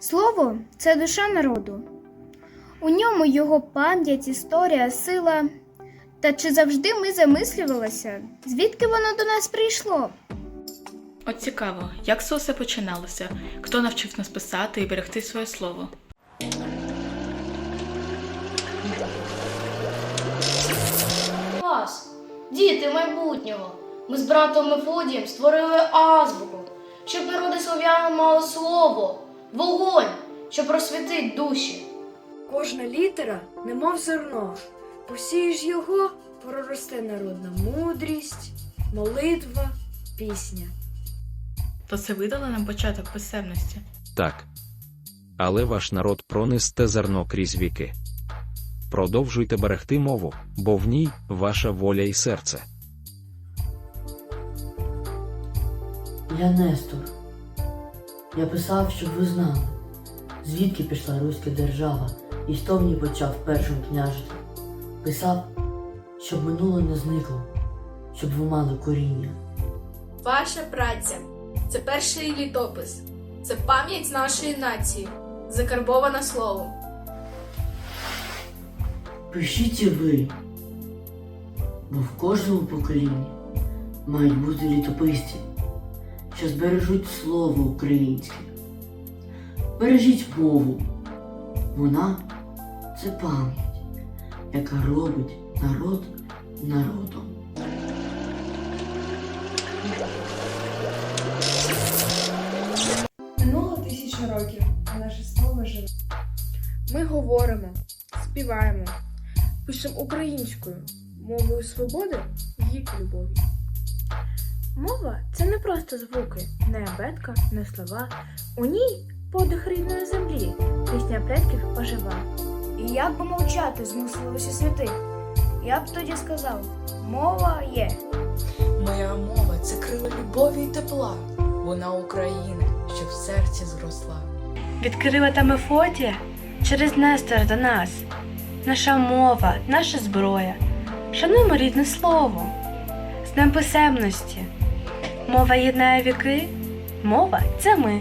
Слово це душа народу. У ньому його пам'ять, історія, сила. Та чи завжди ми замислювалися, звідки воно до нас прийшло? От цікаво, як це усе починалося? Хто навчив нас писати і берегти своє слово? Вас, діти майбутнього, ми з братом Мефодієм створили азбуку, щоб народи слов'ян мали слово, вогонь, що просвітить душі. Кожна літера, немов зерно, посієш його, проросте народна мудрість, молитва, пісня. То це видало нам початок писемності. Так. Але ваш народ пронесте зерно крізь віки. Продовжуйте берегти мову, бо в ній ваша воля і серце. Я Нестор. Я писав, щоб ви знали, звідки пішла Руська держава і хто в ній почав першим княжити. Писав, щоб минуле не зникло, щоб ви мали коріння. Ваша праця це перший літопис, це пам'ять нашої нації, закарбована словом. Пишіть і ви, бо в кожному поколінні мають бути літописці, що збережуть слово українське. Бережіть мову. Вона це пам'ять, яка робить народ народом. Минуло тисячу років, а наше слово живе. Ми говоримо, співаємо, пишемо українською, мовою свободи і любові. Мова це не просто звуки, не абетка, не слова. У ній подих рідної землі, пісня предків ожива. І як би мовчати змусили усі святи? Я б тоді сказав: мова є. Моя мова це крила любові й тепла. Вона Україна, що в серці зросла. Від Кирила та Мефодія через Нестора до нас. Наша мова, наша зброя. Шануємо рідне слово. З писемності. Мова єднає віки. Мова це ми.